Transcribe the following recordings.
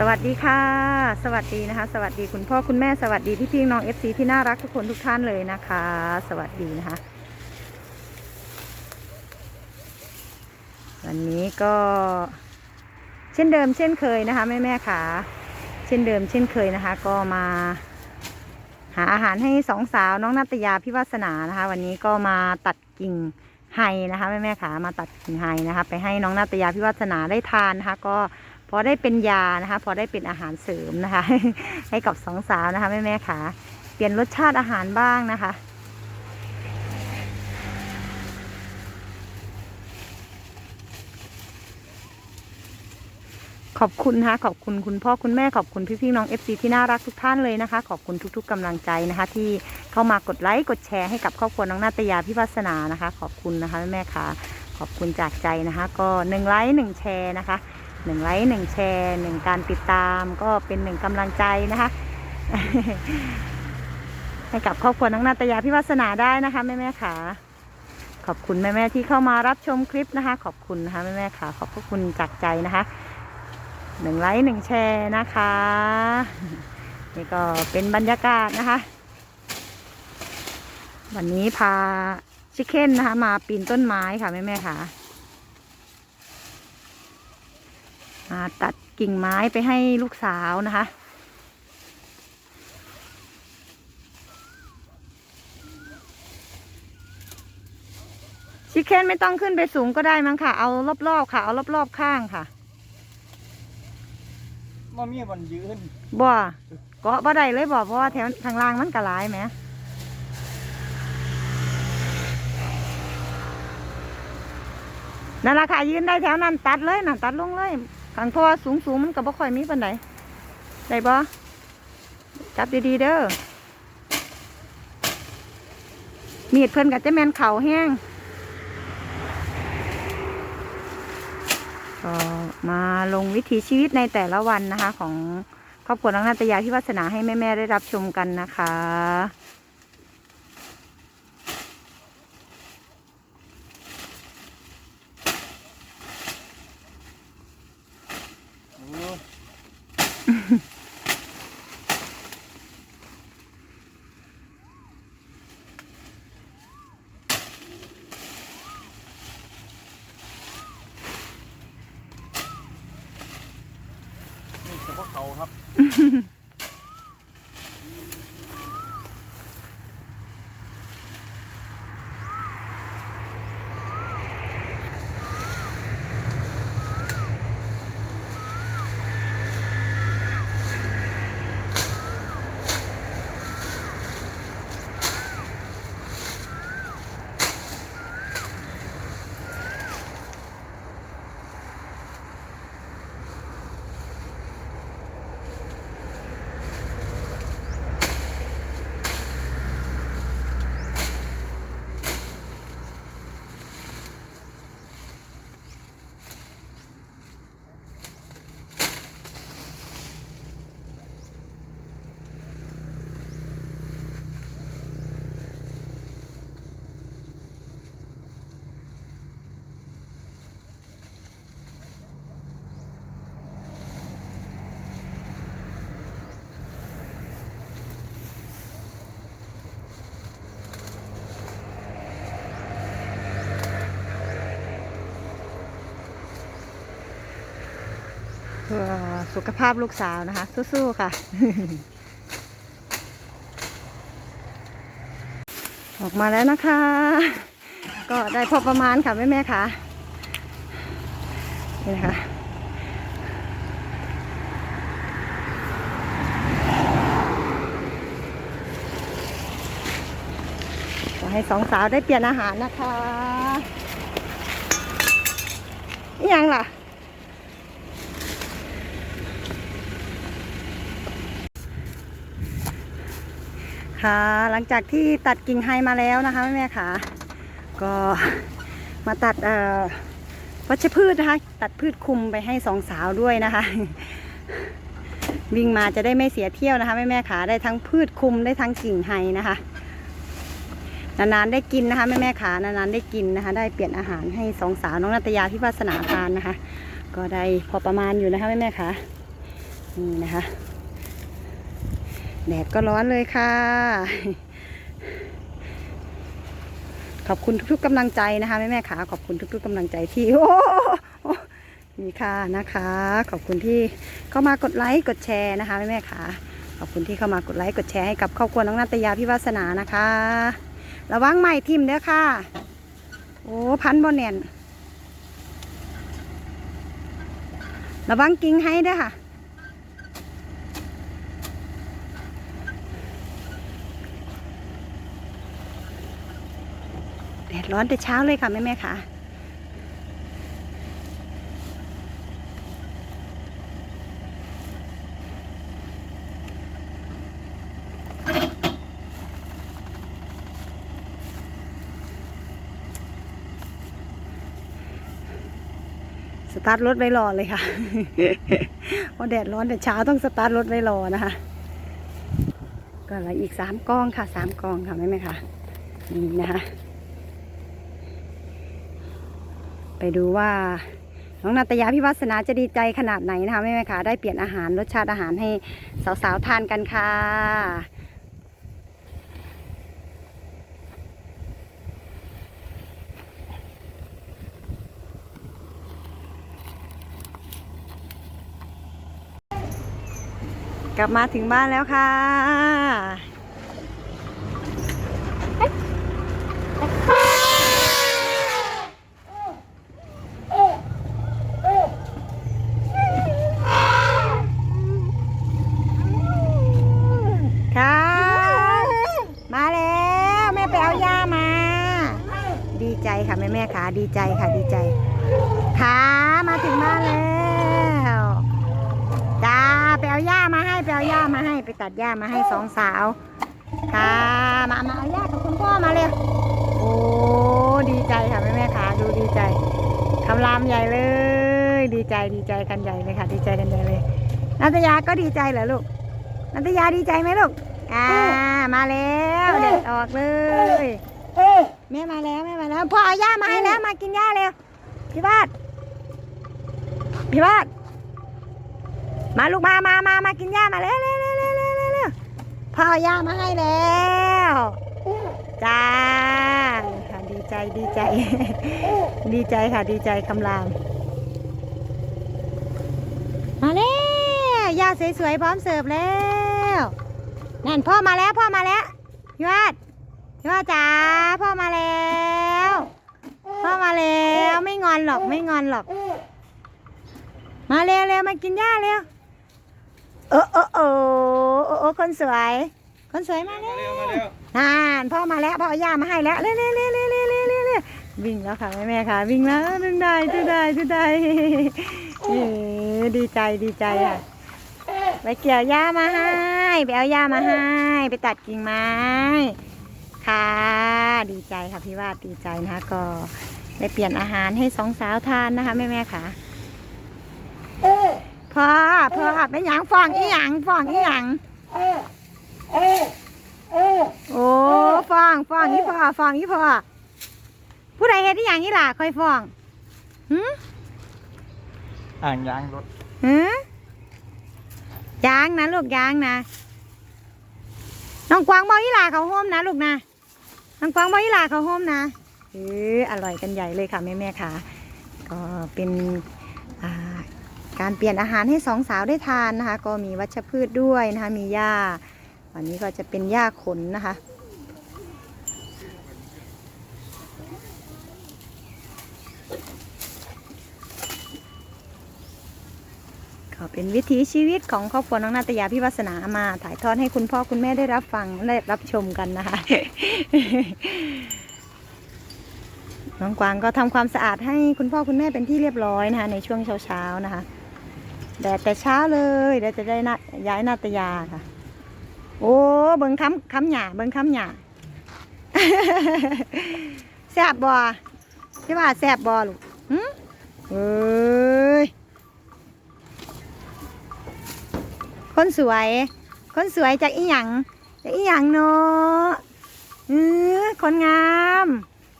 สวัสดีค่ะ สวัสดีนะคะ สวัสดีคุณพ่อคุณแม่สวัสดีพี่พี่น้องเอฟซีที่น่ารักทุกคนทุกท่านเลยนะคะ สวัสดีนะคะ วันนี้ก็ เช่นเดิมเช่นเคยนะคะแม่แม่ๆค่ะเช่นเดิมเช่นเคยนะคะ ก็มา หาอาหารให้สองสาวน้องนัตยาพิวาสนานะคะ วันนี้ก็มาตัดกิ่งไฮนะคะแม่แม่ๆค่ะมาตัดกิ่งไฮนะคะ ไปให้น้องนาตยาพิวาสนาได้ทานนะคะ ก็ พอได้เป็นยานะคะ พอได้เป็นอาหารเสริมนะคะ ให้กับสองสาวนะคะแม่แม่ๆค่ะเปลี่ยนรสชาติอาหารบ้างนะคะ ขอบคุณนะคะขอบคุณคุณพ่อคุณแม่ขอบคุณพี่พี่ๆน้องเอฟซีที่น่ารักทุกท่านเลยนะคะ ขอบคุณทุก ๆกำลังใจนะคะ ที่เข้ามากดไลค์กดแชร์ให้กับครอบครัวน้องนาตยาพิพัสนานะคะ ขอบคุณนะคะแม่ๆค่ะขอบคุณจากใจนะคะ ก็หนึ่งไลค์หนึ่งแชร์นะคะ หนึ่งไลค์หนึ่งแชร์หนึ่งการติดตาม ก็เป็นหนึ่งกำลังใจนะคะให้กับครอบครัวน้องนาตยาพิวัสนาได้นะคะแม่แม่ๆค่ะขอบคุณแม่แม่ที่เข้ามารับชมคลิปนะคะ ขอบคุณนะคะแม่แม่ๆค่ะขอบพระคุณจากใจนะคะหนึ่งไลค์หนึ่งแชร์นะคะนี่ก็เป็นบรรยากาศนะคะ วันนี้พาชิคเก้นนะคะ มาปีนต้นไม้ค่ะแม่แม่ๆค่ะมา ตัดกิ่งไม้ไปให้ลูกสาวนะคะ ชิคเก้นไม่ต้องขึ้นไปสูงก็ได้มั้งค่ะ เอารอบๆค่ะ เอารอบๆข้างค่ะมามีบอลยืนบ่เกาะบ่ได้เลยบ่เพราะว่าแถวทางล่างมันกระลายไหมนั่นราคายืนได้แถวนั้นตัดเลยนะตัดลงเลย ขังเพราะว่าสูงสูงมันก็บ่ค่อยมีปันไดได้บ่จับดีๆเด้อมีดเพิ่นกับเจ้แมนเข่าแห้งก็มาลงวิถีชีวิตในแต่ละวันนะคะ ของครอบครัวน้องนาตยาที่วาสนาให้แม่ ๆ ได้รับชมกันนะคะ เพื่อสุขภาพลูกสาวนะคะ สู้ๆค่ะ ออกมาแล้วนะคะ ก็ได้พอประมาณค่ะ แม่แม่ๆค่ะ นี่นะคะก็ให้สองสาวได้เปลี่ยนอาหารนะคะยังล่ะ หลังจากที่ตัดกิ่งไฮมาแล้วนะคะแม่ๆค่ะก็มาตัดวัชพืชนะคะ ตัดพืชคุมไปให้สองสาวด้วยนะคะ วิ่งมาจะได้ไม่เสียเที่ยวนะคะแม่ๆค่ะได้ทั้งพืชคุมได้ทั้งกิ่งไฮนะคะ นานๆได้กินนะคะแม่ๆค่ะนานๆได้กินนะคะ ได้เปลี่ยนอาหารให้สองสาวน้องนัตยาพิวาสนาทานนะคะ ก็ได้พอประมาณอยู่นะคะแม่ๆค่ะนี่นะคะ แดดก็ร้อนเลยค่ะ ขอบคุณทุกๆกำลังใจนะคะแม่แม่ๆค่ะขอบคุณทุกๆกำลังใจที่โอ้มีค่ะนะคะ ขอบคุณที่เข้ามากดไลค์กดแชร์นะคะแม่แม่ๆค่ะขอบคุณที่เข้ามากดไลค์กดแชร์ให้กับครอบครัวน้องนาตยาพี่วาสนานะคะ ระวังใหม่ทิมเด้อค่ะ โอ้พันบนแน่นระวังกิ่งให้เด้อค่ะ แดด ร้อนแต่เช้าเลยค่ะแม่แม่ๆค่ะ สตาร์ทรถไว้รอเลยค่ะเพราะแดดร้อนแต่เช้าต้องสตาร์ทรถไว้รอนะคะ ก็เหลืออีกสามกองค่ะสามกองค่ะแม่แม่ๆค่ะนี่นะคะ ไปดูว่าน้องนาตยาพิวัสนาจะดีใจขนาดไหนนะคะแม่แม่ๆค่ะได้เปลี่ยนอาหารรสชาติอาหารให้สาวๆทานกันค่ะกลับมาถึงบ้านแล้วค่ะ มาแล้วแม่ไปเอาย่ามา ดี ใจค่ะแม่แม่ค่ะดีใจค่ะดีใจค่ะมาถึงบ้านแล้วจ้าไปเอาย่ามาให้ไปเอาย่ามาให้ไปตัดย่ามาให้สองสาวค่ะมามาเอาย่ากับคุณพ่อมาเร็วโอ้ดีใจค่ะแม่แม่ค่ะดูดีใจคำรามใหญ่เลย ดีใจดีใจกันใหญ่เลยค่ะ ดีใจกันใหญ่เลยนัตยาก็ดีใจเหรอลูกนันทยาดีใจไหมลูกอ่ามาแล้วเด็ดออกเลย แม่มาแล้วแม่มาแล้วพ่อเอาย่ามาให้แล้วมากินย่าเร็วพี่บาทพี่บาทมาลูกมามามามากินย่ามาเร็วเร็วเร็วเร็วเร็วเร็วพ่อเอาย่ามาให้แล้วจ้าค่ะดีใจดีใจ ดีใจค่ะดีใจคำรามมาแล้วย่าสวยๆพร้อมเสิร์ฟแล้วนั่นพ่อมาแล้วพ่อมาแล้วยอด ยอดจ๋าพ่อมาแล้ว พ่อมาแล้วไม่งอนหรอกไม่งอนหรอก มาเร็วเร็วมากินหญ้าเร็วเออเออเออเออเออคนสวย คนสวยมามาแล้เร็ววมาเร็วน่านพ่อมาแล้วพ่อเอาย่ามาให้แล้วเร็วเร็วเร็วเร็วเร็วเร็วเร็วเร็ววิ่งแล้วค่ะแม่แม่ค่ะ วิ่งแล้วดึงได้ดึงได้ดึงได้เออดีใจดีใจค่ะไปเกี่ยวหญ้ามาให้ไปเอาหญ้ามาให้ ไปตัดกิ่งไม้ ค่ะ ดีใจค่ะพี่วาดดีใจนะคะ ก็ได้เปลี่ยนอาหารให้สองสาวทานนะคะแม่แม่ๆค่ะพ่อพ่อเป็นหยังฟองอีหยังฟองอีหยังโอ้ฟองฟองอีพ่อฟองอีพ่อผู้ใดเฮ็ดอีหยังอีหล่ะคอยฟองหืมอ่างยางรถหืมยางนะลูกยางนะน้องกวางบอกอีหลาเขาโฮมนะลูกนะ น้องกวางบอกอีหลาเขาโฮมนะเอออร่อยกันใหญ่เลยค่ะแม่แม่ค่ะ ก็เป็นาการเปลี่ยนอาหารให้สองสาวได้ทานนะคะ ก็มีวัชพืชด้วยนะคะ มีหญ้าวันนี้ก็จะเป็นหญ้าขนนะคะ เป็นวิถีชีวิตของครอบครัวน้องนาตยาพิวัสนามา ถ่ายทอดให้คุณพ่อคุณแม่ได้รับฟังและรับชมกันนะคะ น้องกวางก็ทำความสะอาดให้คุณพ่อคุณแม่เป็นที่เรียบร้อยนะคะ ในช่วงเช้าๆนะคะแดดแต่เช้าเลยเดี๋ยวจะได้นะย้ายนาตยาค่ะ โอ้เบิ่งค้ำค้ำหยาเบิ่งค้ำหยาแซบบ่ใช่ว่าแซบบ่ลูกหืมเอ้ย คนสวย คนสวยจากอีหยังจากอีหยังเนาะเออคนงาม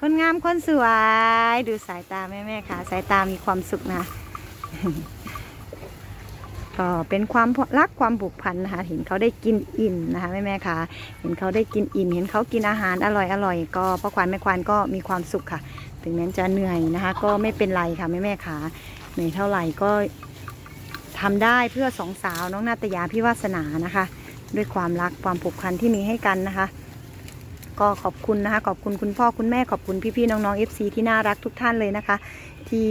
คนงามคนสวย ดูสายตาแม่แม่ค่ะ สายตามีความสุขนะก็เป็นความรักความผูกพันนะคะ เห็นเขาได้กินอิ่มนะคะแม่แม่ค่ะเห็นเขาได้กินอิ่ม เห็นเขากินอาหารอร่อยอร่อยก็พ่อควานแม่ควานก็มีความสุขค่ะ ถึงแม้จะเหนื่อยนะคะ ก็ไม่เป็นไรค่ะแม่แม่ค่ะเหนื่อยเท่าไหร่ก็ ทำได้เพื่อสองสาวน้องนาตยาพี่วาสนานะคะ ด้วยความรักความผูกพันที่มีให้กันนะคะ ก็ขอบคุณนะคะ ขอบคุณคุณพ่อคุณแม่ขอบคุณพี่ๆน้องๆ FC ที่น่ารักทุกท่านเลยนะคะ ที่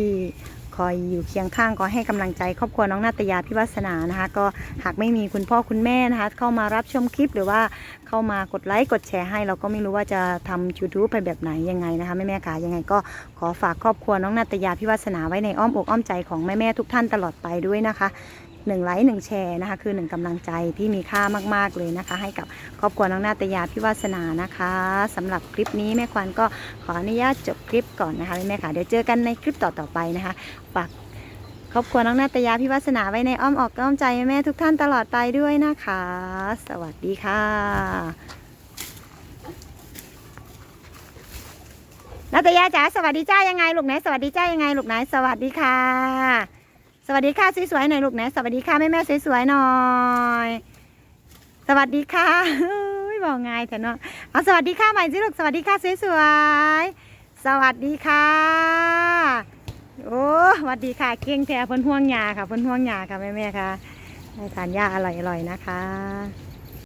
คอยอยู่เคียงข้างก็ให้กำลังใจครอบครัวน้องนาตยาพิวัสนานะคะ ก็หากไม่มีคุณพ่อคุณแม่นะคะ เข้ามารับชมคลิปหรือว่าเข้ามากดไลค์กดแชร์ให้ เราก็ไม่รู้ว่าจะทำ YouTube ไปแบบไหนยังไงนะคะแม่แม่ๆค่ะยังไงก็ขอฝากครอบครัวน้องนาตยาพิวัสนาไว้ในอ้อมอกอ้อมใจของแม่แม่ๆทุกท่านตลอดไปด้วยนะคะ หนึ่งไลค์หนึ่งแชร์นะคะ คือหนึ่งกำลังใจที่มีค่ามากๆเลยนะคะ ให้กับครอบครัวน้องนาตยาพิวัสนานะคะสำหรับคลิปนี้แม่ควานก็ขออนุญาตจบคลิปก่อนนะคะแม่แม่ค่ะเดี๋ยวเจอกันในคลิปต่อๆไปนะคะฝากครอบครัวน้องนาตยาพิวัสนาไว้ในอ้อมอกอ้อมใจแม่ทุกท่านตลอดไปด้วยนะคะ สวัสดีค่ะนาตยาจ๋าสวัสดีจ้ายังไงลูกไหนสวัสดีจ้ายังไงลูกไหนสวัสดีค่ะ สวัสดีค่ะสวยๆหน่อยลูกนะ สวัสดีค่ะแม่แม่สวยๆหน่อย สวัสดีค่ะไม่บอกไงแต่เนาะเอาสวัสดีค่ะใหม่สิลูกสวัสดีค่ะสวยๆสวัสดีค่ะโอ้สวัสดีค่ะ เก่งแท้เพ้นห่วงยาค่ะเพ้นห่วงยาค่ะแม่แม่ค่ะให้ทานยาอร่อยๆนะคะ